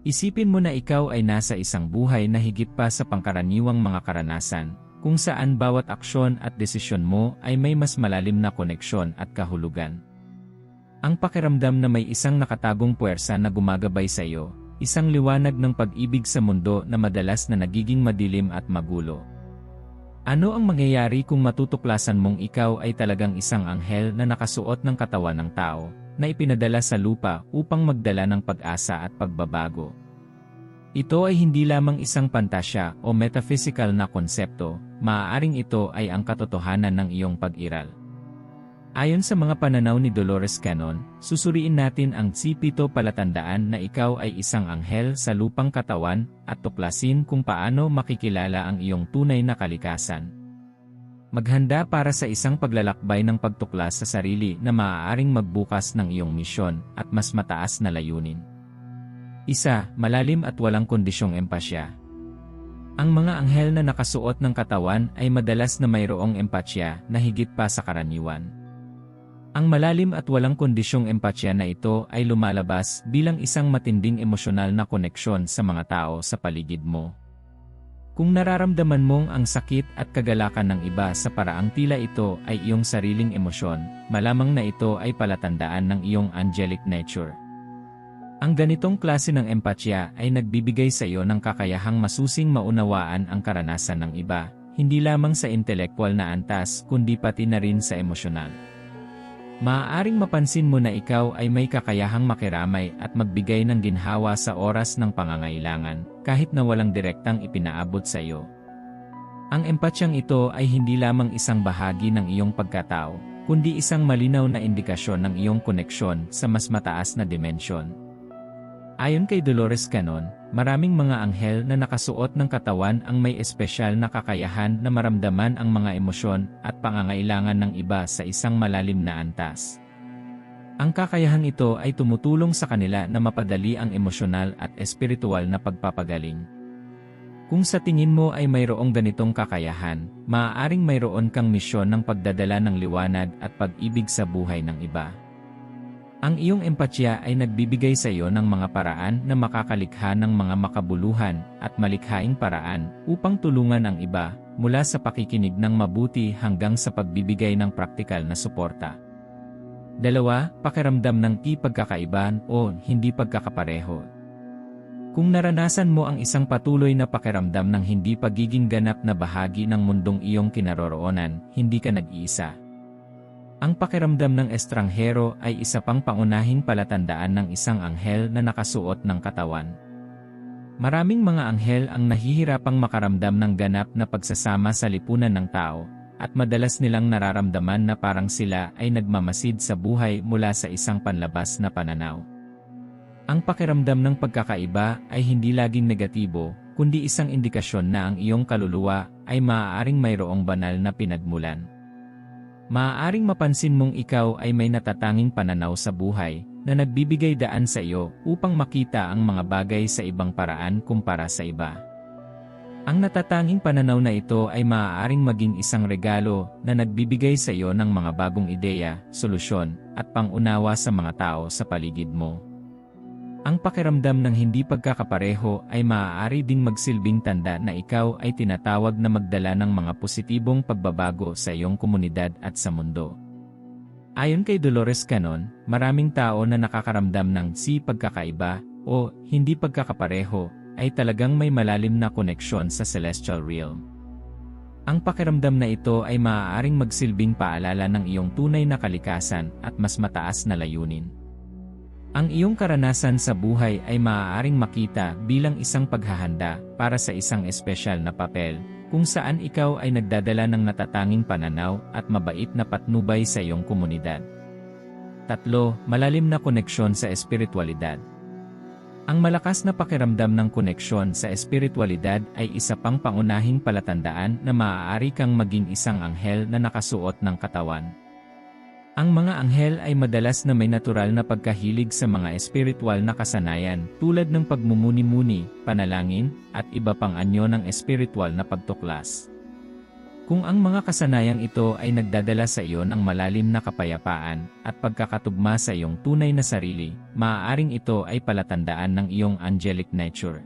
Isipin mo na ikaw ay nasa isang buhay na higit pa sa pangkaraniwang mga karanasan, kung saan bawat aksyon at desisyon mo ay may mas malalim na koneksyon at kahulugan. Ang pakiramdam na may isang nakatagong puwersa na gumagabay sa iyo, isang liwanag ng pag-ibig sa mundo na madalas na nagiging madilim at magulo. Ano ang mangyayari kung matutuklasan mong ikaw ay talagang isang anghel na nakasuot ng katawan ng tao, na ipinadala sa lupa upang magdala ng pag-asa at pagbabago? Ito ay hindi lamang isang pantasya o metaphysical na konsepto, maaaring ito ay ang katotohanan ng iyong pag-iral. Ayon sa mga pananaw ni Dolores Cannon, susuriin natin ang sipito palatandaan na ikaw ay isang anghel sa lupang katawan at tuklasin kung paano makikilala ang iyong tunay na kalikasan. Maghanda para sa isang paglalakbay ng pagtuklas sa sarili na maaaring magbukas ng iyong misyon at mas mataas na layunin. Isa, malalim at walang kondisyong empasya. Ang mga anghel na nakasuot ng katawan ay madalas na mayroong empatya na higit pa sa karaniwan. Ang malalim at walang kondisyong empatya na ito ay lumalabas bilang isang matinding emosyonal na koneksyon sa mga tao sa paligid mo. Kung nararamdaman mong ang sakit at kagalakan ng iba sa paraang tila ito ay iyong sariling emosyon, malamang na ito ay palatandaan ng iyong angelic nature. Ang ganitong klase ng empatya ay nagbibigay sa iyo ng kakayahang masusing maunawaan ang karanasan ng iba, hindi lamang sa intelektual na antas kundi pati na rin sa emosyonal. Maaaring mapansin mo na ikaw ay may kakayahang makiramay at magbigay ng ginhawa sa oras ng pangangailangan, kahit na walang direktang ipinaabot sa iyo. Ang empatsyang ito ay hindi lamang isang bahagi ng iyong pagkatao, kundi isang malinaw na indikasyon ng iyong koneksyon sa mas mataas na dimensyon. Ayon kay Dolores Cannon, maraming mga anghel na nakasuot ng katawan ang may espesyal na kakayahan na maramdaman ang mga emosyon at pangangailangan ng iba sa isang malalim na antas. Ang kakayahang ito ay tumutulong sa kanila na mapadali ang emosyonal at espiritual na pagpapagaling. Kung sa tingin mo ay mayroong ganitong kakayahan, maaaring mayroon kang misyon ng pagdadala ng liwanag at pag-ibig sa buhay ng iba. Ang iyong empatya ay nagbibigay sa iyo ng mga paraan na makakalikha ng mga makabuluhan at malikhaing paraan upang tulungan ang iba, mula sa pakikinig ng mabuti hanggang sa pagbibigay ng praktikal na suporta. Dalawa, pakiramdam ng di pagkakaiban o hindi pagkakapareho. Kung naranasan mo ang isang patuloy na pakiramdam ng hindi pagiging ganap na bahagi ng mundong iyong kinaroroonan, hindi ka nag-iisa. Ang pakiramdam ng estranghero ay isa pang pangunahing palatandaan ng isang anghel na nakasuot ng katawan. Maraming mga anghel ang nahihirapang makaramdam ng ganap na pagsasama sa lipunan ng tao, at madalas nilang nararamdaman na parang sila ay nagmamasid sa buhay mula sa isang panlabas na pananaw. Ang pakiramdam ng pagkakaiba ay hindi laging negatibo, kundi isang indikasyon na ang iyong kaluluwa ay maaaring mayroong banal na pinagmulan. Maaaring mapansin mong ikaw ay may natatanging pananaw sa buhay na nagbibigay daan sa iyo upang makita ang mga bagay sa ibang paraan kumpara sa iba. Ang natatanging pananaw na ito ay maaaring maging isang regalo na nagbibigay sa iyo ng mga bagong ideya, solusyon, at pangunawa sa mga tao sa paligid mo. Ang pakiramdam ng hindi pagkakapareho ay maaari ding magsilbing tanda na ikaw ay tinatawag na magdala ng mga positibong pagbabago sa iyong komunidad at sa mundo. Ayon kay Dolores Cannon, maraming tao na nakakaramdam ng si pagkakaiba o hindi pagkakapareho ay talagang may malalim na koneksyon sa celestial realm. Ang pakiramdam na ito ay maaaring magsilbing paalala ng iyong tunay na kalikasan at mas mataas na layunin. Ang iyong karanasan sa buhay ay maaaring makita bilang isang paghahanda para sa isang espesyal na papel, kung saan ikaw ay nagdadala ng natatanging pananaw at mabait na patnubay sa iyong komunidad. Tatlo, malalim na koneksyon sa espiritualidad. Ang malakas na pakiramdam ng koneksyon sa espiritualidad ay isa pang pangunahing palatandaan na maaari kang maging isang anghel na nakasuot ng katawan. Ang mga anghel ay madalas na may natural na pagkahilig sa mga espiritual na kasanayan tulad ng pagmumuni-muni, panalangin, at iba pang anyo ng espiritual na pagtuklas. Kung ang mga kasanayang ito ay nagdadala sa iyo ng malalim na kapayapaan at pagkakatugma sa iyong tunay na sarili, maaaring ito ay palatandaan ng iyong angelic nature.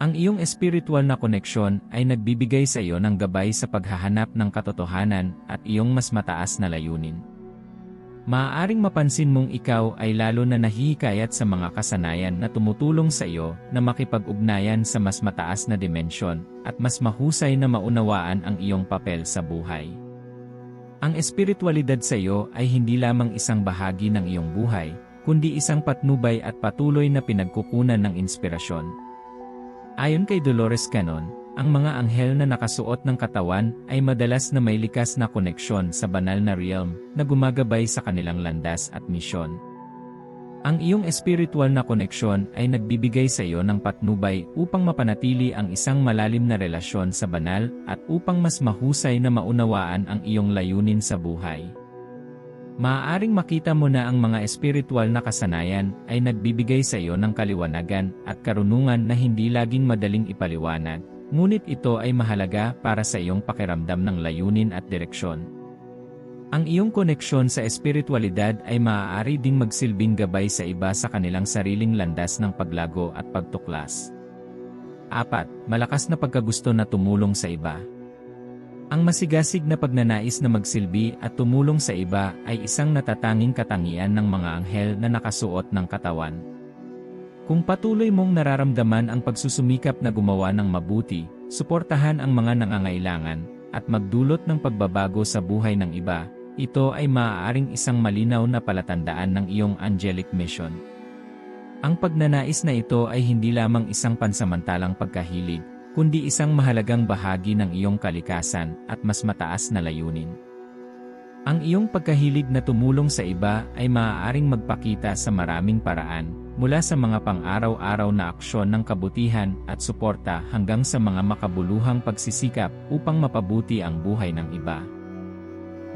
Ang iyong espiritual na koneksyon ay nagbibigay sa iyo ng gabay sa paghahanap ng katotohanan at iyong mas mataas na layunin. Maaaring mapansin mong ikaw ay lalo na nahihikayat sa mga kasanayan na tumutulong sa iyo na makipag-ugnayan sa mas mataas na dimensyon at mas mahusay na maunawaan ang iyong papel sa buhay. Ang espiritualidad sa iyo ay hindi lamang isang bahagi ng iyong buhay, kundi isang patnubay at patuloy na pinagkukunan ng inspirasyon. Ayon kay Dolores Cannon, ang mga anghel na nakasuot ng katawan ay madalas na may likas na koneksyon sa banal na realm na gumagabay sa kanilang landas at misyon. Ang iyong espiritual na koneksyon ay nagbibigay sa iyo ng patnubay upang mapanatili ang isang malalim na relasyon sa banal at upang mas mahusay na maunawaan ang iyong layunin sa buhay. Maaaring makita mo na ang mga espiritual na kasanayan ay nagbibigay sa iyo ng kaliwanagan at karunungan na hindi laging madaling ipaliwanag, Ngunit ito ay mahalaga para sa iyong pakiramdam ng layunin at direksyon. Ang iyong koneksyon sa espiritualidad ay maaari ding magsilbing gabay sa iba sa kanilang sariling landas ng paglago at pagtuklas. 4. Malakas na pagkagusto na tumulong sa iba. Ang masigasig na pagnanais na magsilbi at tumulong sa iba ay isang natatanging katangian ng mga anghel na nakasuot ng katawan. Kung patuloy mong nararamdaman ang pagsusumikap na gumawa ng mabuti, suportahan ang mga nangangailangan, at magdulot ng pagbabago sa buhay ng iba, ito ay maaaring isang malinaw na palatandaan ng iyong angelic mission. Ang pagnanais na ito ay hindi lamang isang pansamantalang pagkahilig, kundi isang mahalagang bahagi ng iyong kalikasan at mas mataas na layunin. Ang iyong pagkahilig na tumulong sa iba ay maaaring magpakita sa maraming paraan, mula sa mga pang-araw-araw na aksyon ng kabutihan at suporta hanggang sa mga makabuluhang pagsisikap upang mapabuti ang buhay ng iba.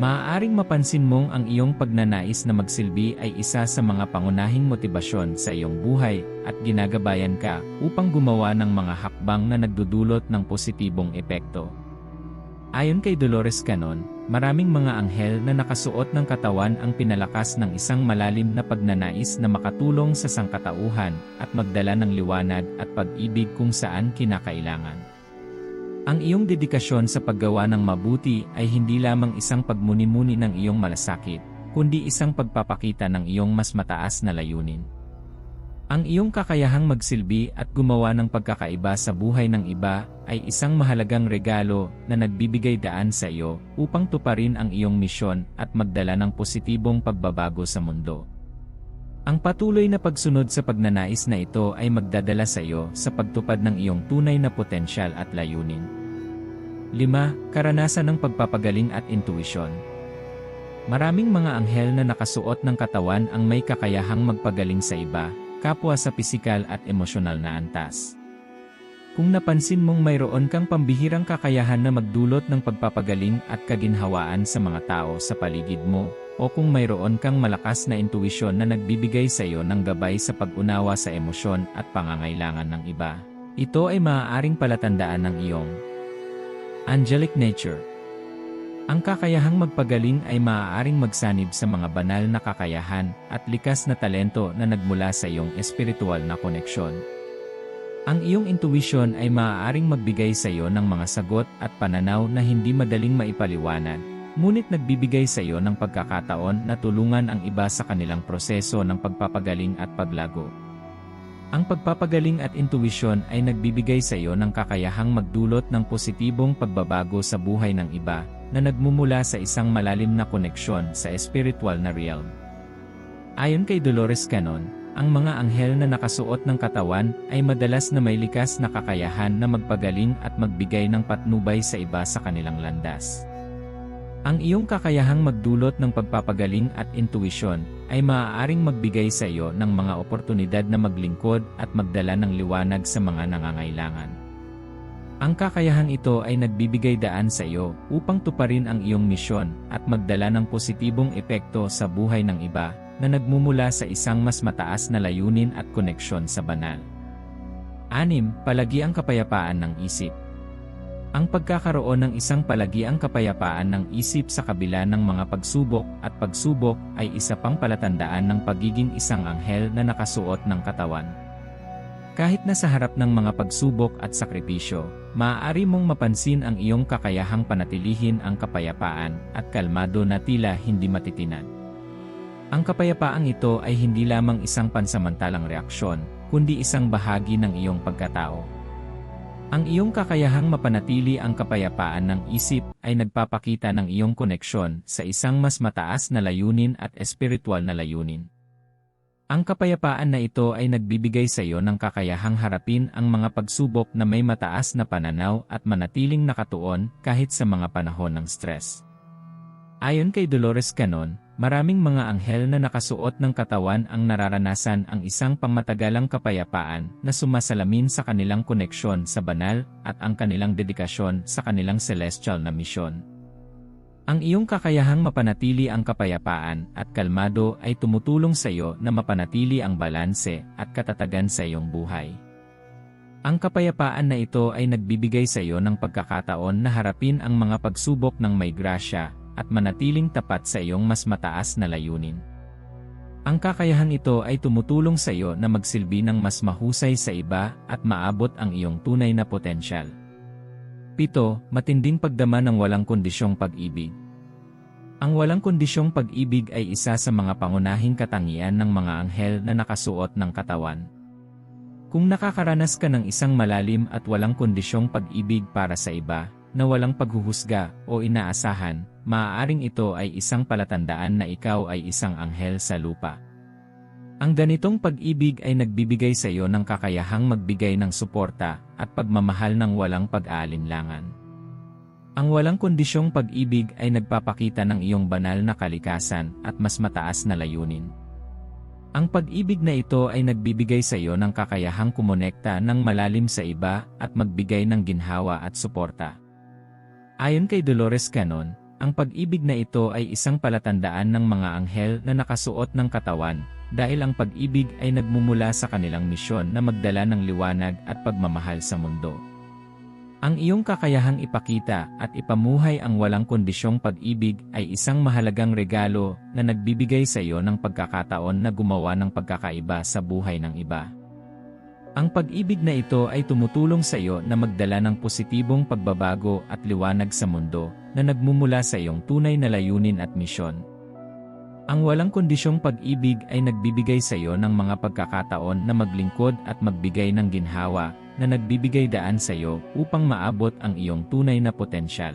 Maaaring mapansin mong ang iyong pagnanais na magsilbi ay isa sa mga pangunahing motibasyon sa iyong buhay at ginagabayan ka upang gumawa ng mga hakbang na nagdudulot ng positibong epekto. Ayon kay Dolores Canon, maraming mga anghel na nakasuot ng katawan ang pinalakas ng isang malalim na pagnanais na makatulong sa sangkatauhan at magdala ng liwanag at pag-ibig kung saan kinakailangan. Ang iyong dedikasyon sa paggawa ng mabuti ay hindi lamang isang pagmuni-muni ng iyong malasakit, kundi isang pagpapakita ng iyong mas mataas na layunin. Ang iyong kakayahang magsilbi at gumawa ng pagkakaiba sa buhay ng iba ay isang mahalagang regalo na nagbibigay daan sa iyo upang tuparin ang iyong misyon at magdala ng positibong pagbabago sa mundo. Ang patuloy na pagsunod sa pagnanais na ito ay magdadala sa iyo sa pagtupad ng iyong tunay na potensyal at layunin. 5. Karanasan ng pagpapagaling at intuisyon. Maraming mga anghel na nakasuot ng katawan ang may kakayahang magpagaling sa iba, kapwa sa pisikal at emosyonal na antas. Kung napansin mong mayroon kang pambihirang kakayahan na magdulot ng pagpapagaling at kaginhawaan sa mga tao sa paligid mo, o kung mayroon kang malakas na intuisyon na nagbibigay sa iyo ng gabay sa pag-unawa sa emosyon at pangangailangan ng iba, ito ay maaaring palatandaan ng iyong angelic nature. Ang kakayahang magpagaling ay maaaring magsanib sa mga banal na kakayahan at likas na talento na nagmula sa iyong espiritual na koneksyon. Ang iyong intuition ay maaaring magbigay sa iyo ng mga sagot at pananaw na hindi madaling maipaliwanag, ngunit nagbibigay sa iyo ng pagkakataon na tulungan ang iba sa kanilang proseso ng pagpapagaling at paglago. Ang pagpapagaling at intuition ay nagbibigay sa iyo ng kakayahang magdulot ng positibong pagbabago sa buhay ng iba, na nagmumula sa isang malalim na koneksyon sa spiritual na realm. Ayon kay Dolores Cannon, ang mga anghel na nakasuot ng katawan ay madalas na may likas na kakayahan na magpagaling at magbigay ng patnubay sa iba sa kanilang landas. Ang iyong kakayahang magdulot ng pagpapagaling at intuisyon ay maaaring magbigay sa iyo ng mga oportunidad na maglingkod at magdala ng liwanag sa mga nangangailangan. Ang kakayahang ito ay nagbibigay daan sa iyo upang tuparin ang iyong misyon at magdala ng positibong epekto sa buhay ng iba na nagmumula sa isang mas mataas na layunin at koneksyon sa banal. 6. Palagi ang kapayapaan ng isip. Ang pagkakaroon ng isang palagiang kapayapaan ng isip sa kabila ng mga pagsubok at pagsubok ay isa pang palatandaan ng pagiging isang anghel na nakasuot ng katawan. Kahit na sa harap ng mga pagsubok at sakripisyo, maaari mong mapansin ang iyong kakayahang panatilihin ang kapayapaan at kalmado na tila hindi matitinan. Ang kapayapaang ito ay hindi lamang isang pansamantalang reaksyon, kundi isang bahagi ng iyong pagkatao. Ang iyong kakayahang mapanatili ang kapayapaan ng isip ay nagpapakita ng iyong koneksyon sa isang mas mataas na layunin at espiritual na layunin. Ang kapayapaan na ito ay nagbibigay sa iyo ng kakayahang harapin ang mga pagsubok na may mataas na pananaw at manatiling nakatuon kahit sa mga panahon ng stress. Ayon kay Dolores Canon, maraming mga anghel na nakasuot ng katawan ang nararanasan ang isang pangmatagalang kapayapaan na sumasalamin sa kanilang koneksyon sa banal at ang kanilang dedikasyon sa kanilang celestial na misyon. Ang iyong kakayahang mapanatili ang kapayapaan at kalmado ay tumutulong sa iyo na mapanatili ang balanse at katatagan sa iyong buhay. Ang kapayapaan na ito ay nagbibigay sa iyo ng pagkakataon na harapin ang mga pagsubok ng may grasya at manatiling tapat sa iyong mas mataas na layunin. Ang kakayahang ito ay tumutulong sa iyo na magsilbi ng mas mahusay sa iba at maabot ang iyong tunay na potensyal. Pito, matinding pagdama ng walang kondisyong pag-ibig. Ang walang kondisyong pag-ibig ay isa sa mga pangunahing katangian ng mga anghel na nakasuot ng katawan. Kung nakakaranas ka ng isang malalim at walang kondisyong pag-ibig para sa iba, na walang paghuhusga o inaasahan, maaaring ito ay isang palatandaan na ikaw ay isang anghel sa lupa. Ang ganitong pag-ibig ay nagbibigay sa iyo ng kakayahang magbigay ng suporta at pagmamahal ng walang pag-aalinlangan. Ang walang kondisyong pag-ibig ay nagpapakita ng iyong banal na kalikasan at mas mataas na layunin. Ang pag-ibig na ito ay nagbibigay sa iyo ng kakayahang kumonekta ng malalim sa iba at magbigay ng ginhawa at suporta. Ayon kay Dolores Canon, ang pag-ibig na ito ay isang palatandaan ng mga anghel na nakasuot ng katawan dahil ang pag-ibig ay nagmumula sa kanilang misyon na magdala ng liwanag at pagmamahal sa mundo. Ang iyong kakayahang ipakita at ipamuhay ang walang kondisyong pag-ibig ay isang mahalagang regalo na nagbibigay sa iyo ng pagkakataon na gumawa ng pagkakaiba sa buhay ng iba. Ang pag-ibig na ito ay tumutulong sa iyo na magdala ng positibong pagbabago at liwanag sa mundo na nagmumula sa iyong tunay na layunin at misyon. Ang walang kondisyong pag-ibig ay nagbibigay sa iyo ng mga pagkakataon na maglingkod at magbigay ng ginhawa na nagbibigay daan sa iyo upang maabot ang iyong tunay na potensyal.